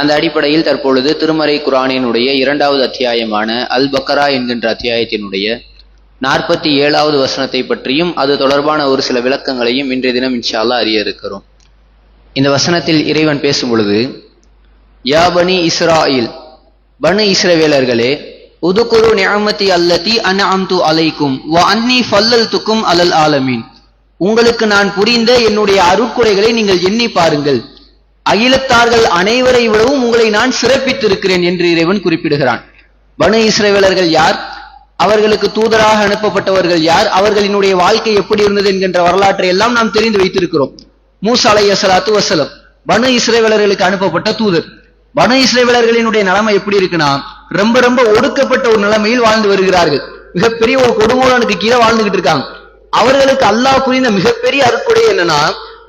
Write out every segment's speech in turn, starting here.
அந்த அடிப்படையில் தற்பொழுது திருமறை குரானினுடைய இரண்டாவது அத்தியாயமான அல் பக்கரா என்கின்ற அத்தியாயத்தினுடைய நாற்பத்தி ஏழாவது வசனத்தை பற்றியும் அது தொடர்பான ஒரு சில விளக்கங்களையும் இன்றைய தினம் இன்ஷால்லா அறிய இருக்கிறோம். இந்த வசனத்தில் இறைவன் பேசும் பொழுது யா பனி இஸ்ராயில் பனு இஸ்ரவேலர்களே உதுகுரு நியமதி அல்லதி அன்அம்து அலைக்கும் வ அன்னி ஃபல்லல்துக்கும் அலல் ஆலமீன். உங்களுக்கு நான் புரிந்த என்னுடைய அருக்குறைகளை நீங்கள் எண்ணி பாருங்கள். அகிலத்தார்கள் அனைவரை விடவும் உங்களை நான் சிறப்பித்திருக்கிறேன் என்று இறைவன் குறிப்பிடுகிறான். வனு இஸ்ரவேலர்கள் யார்? அவர்களுக்கு தூதராக அனுப்பப்பட்டவர்கள் யார்? அவர்களினுடைய வாழ்க்கை எப்படி இருந்தது என்கின்ற வரலாற்றை எல்லாம் நாம் தெரிந்து வைத்திருக்கிறோம். மூசா அலைஹி வசலம் வஸலம் பனு அனுப்பப்பட்ட தூதர். வன இஸ்ரவேலர்களினுடைய நிலைமை எப்படி இருக்குன்னா ரொம்ப ரொம்ப ஒடுக்கப்பட்ட ஒரு நிலைமையில் வாழ்ந்து வருகிறார்கள். மிகப்பெரிய ஒரு கொடுங்கோலனுக்கு கீழே வாழ்ந்துகிட்டு இருக்காங்க. அவர்களுக்கு அல்லாஹ் புரிந்த மிகப்பெரிய அருட்கொடை என்னன்னா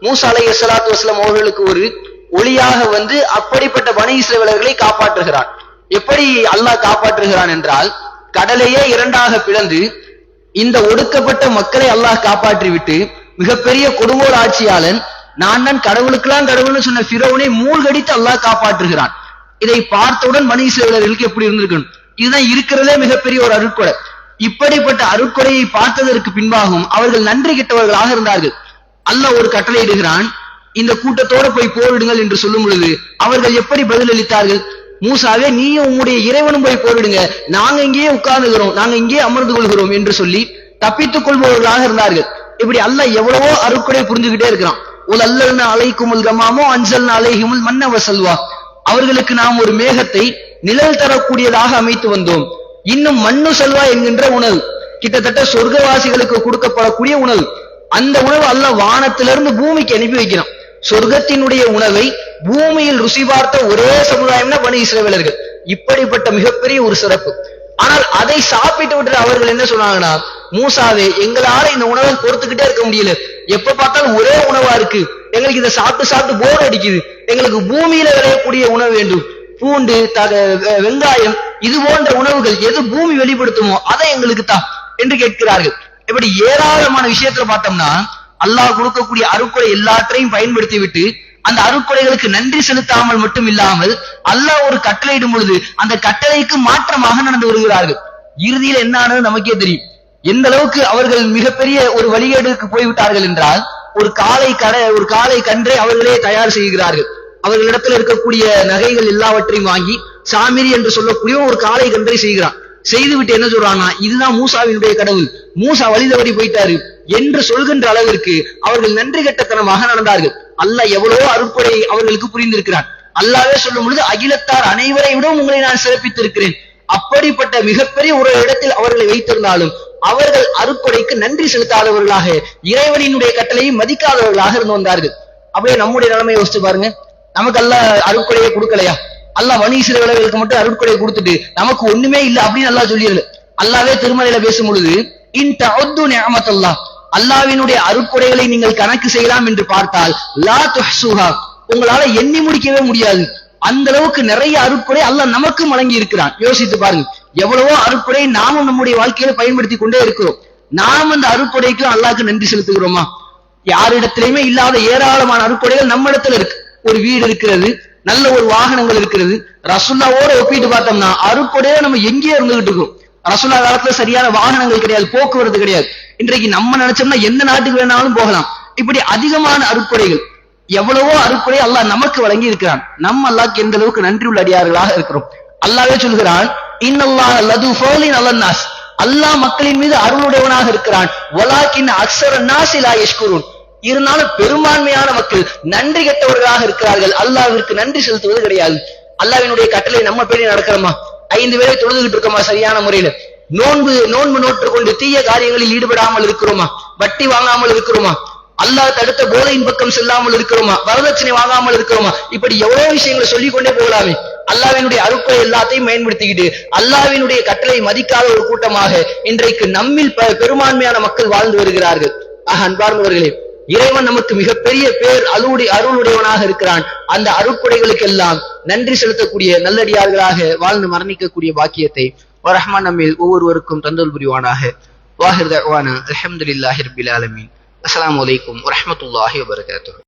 மூசா அலைஹி வசலம் அவர்களுக்கு ஒரு ஒளியாக வந்து அப்படிப்பட்ட பனு இஸ்ரவேலர்களை காப்பாற்றுகிறான். எப்படி அல்லாஹ் காப்பாற்றுகிறான் என்றால் கடலையே இரண்டாக பிளந்து இந்த ஒடுக்கப்பட்ட மக்களை அல்லாஹ் காப்பாற்றி விட்டு மிகப்பெரிய கொடுங்கோல் ஆட்சியாளன் நான் தான் கடவுளுக்கெல்லாம் கடவுள்னு சொன்ன பிரவுனை மூழ்கடித்து அல்லாஹ் காப்பாற்றுகிறான். இதை பார்த்தவுடன் மனித சேவலர்களுக்கு எப்படி இருந்திருக்கணும் இதுதான் இருக்கிறதே மிகப்பெரிய ஒரு அருட்கொடை. இப்படிப்பட்ட அருட்கொடையை பார்த்ததற்கு பின்பாகவும் அவர்கள் நன்றி கெட்டவர்களாக இருந்தார்கள். அல்லாஹ் ஒரு கட்டளை இடுகிறான் இந்த கூட்டத்தோட போய் போரிடுங்கள் என்று சொல்லும் பொழுது அவர்கள் எப்படி பதிலளித்தார்கள்? மூசாவே நீயும் உங்களுடைய இறைவனும் போய் போரிடுங்க. நாங்க இங்கேயே உட்கார்ந்துகிறோம். நாங்க இங்கேயே அமர்ந்து கொள்கிறோம் என்று சொல்லி தப்பித்துக் கொள்பவர்களாக இருந்தார்கள். இப்படி அல்ல எவ்வளவோ அருட்கொடை புரிஞ்சுக்கிட்டே இருக்கிறான். உல் அல்லல்ன அலைக்குமுல் கமாமோ அஞ்சல்னு அலைஹிமுல் மன்னவ செல்வா. அவர்களுக்கு நாம் ஒரு மேகத்தை நிழல் தரக்கூடியதாக அமைத்து வந்தோம். இன்னும் மண்ணு செல்வா என்கின்ற உணவு கிட்டத்தட்ட சொர்க்கவாசிகளுக்கு கொடுக்கப்படக்கூடிய உணவு. அந்த உணவு அல்ல வானத்திலிருந்து பூமிக்கு அனுப்பி வைக்கிறான். சொர்க்கத்தினுடைய உணவை பூமியில் ருசி பார்த்த ஒரே சமுதாயம்னா பனி இஸ்ரவேலர்கள். இப்படிப்பட்ட மிகப்பெரிய ஒரு சிறப்பு. ஆனால் அதை சாப்பிட்டு விட்டு அவர்கள் என்ன சொன்னாங்கன்னா மூசாவே எங்களால இந்த உணவை பொறுத்துக்கிட்டே இருக்க முடியல. எப்ப பார்த்தாலும் ஒரே உணவா இருக்கு. எங்களுக்கு இதை சாப்பிட்டு சாப்பிட்டு போர் அடிக்குது. எங்களுக்கு பூமியில விளையக்கூடிய உணவு வேண்டும். பூண்டு தக வெங்காயம் இது போன்ற உணவுகள் எது பூமி வெளிப்படுத்துமோ அதை எங்களுக்கு தான் என்று கேட்கிறார்கள். இப்படி ஏராளமான விஷயத்துல பார்த்தோம்னா அல்லாஹ் கொடுக்கக்கூடிய அருட்கொடை எல்லாற்றையும் பயன்படுத்தி விட்டு அந்த அருட்கொடைகளுக்கு நன்றி செலுத்தாமல் மட்டும் இல்லாமல் அல்லாஹ் ஒரு கட்டளையிடும் பொழுது அந்த கட்டளைக்கு மாற்றமாக நடந்து வருகிறார்கள். இறுதியில் என்ன ஆனது நமக்கே தெரியும். எந்த அளவுக்கு அவர்கள் மிகப்பெரிய ஒரு வழிகேடுக்கு போய்விட்டார்கள் என்றால் ஒரு காலை கடை ஒரு காலை கன்றை அவர்களே தயார் செய்கிறார்கள். அவர்களிடத்தில் இருக்கக்கூடிய நகைகள் எல்லாவற்றையும் வாங்கி சாமிரி என்று சொல்லக்கூடிய ஒரு காலை கன்றை செய்கிறான். செய்துவிட்டு என்ன சொல்றான்னா இதுதான் மூசாவினுடைய கடவுள். மூசா வழி தவறி போயிட்டாரு. என்று சொல்கின்ற அளவிற்கு அவர்கள் நன்றி கெட்டத்தனமாக நடந்தார்கள். அல்லாஹ் எவ்வளவோ அருட்படை அவர்களுக்கு புரிந்திருக்கிறான். அல்லாவே சொல்லும் பொழுது அகிலத்தார் அனைவரை விட உங்களை நான் சிறப்பித்திருக்கிறேன். அப்படிப்பட்ட மிகப்பெரிய ஒரு இடத்தில் அவர்களை வைத்திருந்தாலும் அவர்கள் அருக்கொடைக்கு நன்றி செலுத்தாதவர்களாக இறைவனினுடைய கட்டளையை மதிக்காதவர்களாக இருந்து வந்தார்கள். அப்படியே நம்முடைய நிலைமையை யோசிச்சு பாருங்க. நமக்கு அல்ல அருட்கொடையை கொடுக்கலையா? அல்ல மணி சிறுவர்களுக்கு மட்டும் அருட்கொடையை கொடுத்துட்டு நமக்கு ஒண்ணுமே இல்லை அப்படின்னு நல்லா சொல்லியது. அல்லாவே திருமலையில பேசும் பொழுது இன் தஅத்து நிஅமத்தல்லாஹ். அல்லாவினுடைய அருட்கொடைகளை நீங்கள் கணக்கு செய்யலாம் என்று பார்த்தால் லா துஹ்சுஹா உங்களால எண்ணி முடிக்கவே முடியாது. அந்த அளவுக்கு நிறைய அருட்கொடை அல்லாஹ் நமக்கு வழங்கி இருக்கிறான் யோசித்து பாருங்க. எவ்வளவோ அருட்கொடை நாமும் நம்முடைய வாழ்க்கையில பயன்படுத்தி கொண்டே இருக்கிறோம். நாம் அந்த அருட்கொடைக்கு அல்லாக்கு நன்றி செலுத்துகிறோமா? யாரிடத்திலையுமே இல்லாத ஏராளமான அருட்கொடைகள் நம்ம இடத்துல இருக்கு. ஒரு வீடு இருக்கிறது நல்ல ஒரு வாகனங்கள் இருக்கிறது. ரசுல்லாவோட ஒப்பிட்டு பார்த்தோம்னா அருட்கொடையே நம்ம எங்கேயே இருந்துகிட்டு இருக்கோம் ரசுல்லா காலத்துல சரியான வாகனங்கள் கிடையாது போக்குவரத்து கிடையாது. இன்றைக்கு நம்ம நினைச்சோம்னா எந்த நாட்டுக்கு வேணாலும் போகலாம். இப்படி அதிகமான அருட்கொடைகள் எவ்வளவோ அருட்கொடை அல்லாஹ் நமக்கு வழங்கி இருக்கிறான். நம்ம அல்லாஹ்க்கு எந்த அளவுக்கு நன்றி உள்ள அடியார்களாக இருக்கிறோம். அல்லாவே சொல்கிறான் இன்னல்லாஹ் லது ஃபௌலின் அலன்னாஸ் அல்லாஹ் மக்களின் மீது அருளுடையவனாக இருக்கிறான். வலாக்கின் அக்ஸர நாசி லா இருந்தாலும் பெரும்பான்மையான மக்கள் நன்றி கெட்டவர்களாக இருக்கிறார்கள். அல்லாவிற்கு நன்றி செலுத்துவது கிடையாது. அல்லாவினுடைய கட்டளை நம்ம பேரில் நடக்கிறோமா ஐந்து பேரை தொழுதுகிட்டு இருக்கோமா சரியான முறையில? நோன்பு நோன்பு நோற்று கொண்டு தீய காரியங்களில் ஈடுபடாமல் இருக்கிறோமா? வட்டி வாங்காமல் இருக்கிறோமா? அல்லாஹ் தடுத்த போதையின் பக்கம் செல்லாமல் இருக்கிறோமா? வரதட்சணை வாங்காமல் இருக்கிறோமா? இப்படி எவ்வளவு விஷயங்களை சொல்லிக் கொண்டே போகலாமே. அல்லாவினுடைய அருப்பை எல்லாத்தையும் பயன்படுத்திக்கிட்டு அல்லாவினுடைய கட்டளை மதிக்காத ஒரு கூட்டமாக இன்றைக்கு நம்மில் பெரும்பான்மையான மக்கள் வாழ்ந்து வருகிறார்கள். ஆக அன்பார்ந்தவர்களே இறைவன் நமக்கு மிகப்பெரிய பேர் அருளுடைய அருளுடையவனாக இருக்கிறான். அந்த அருட்கொடைகளுக்கெல்லாம் நன்றி செலுத்தக்கூடிய நல்லடியார்களாக வாழ்ந்து மரணிக்கக்கூடிய பாக்கியத்தை ரஹ்மான் நம்மில் ஒவ்வொருவருக்கும் தந்தல் புரிவானாக வாஹிர் தவானா அல்ஹம்துலில்லாஹி ரபில் ஆலமீன் அஸ்ஸலாமு அலைக்கும் வரஹ்மத்துல்லாஹி வபரகாத்துஹு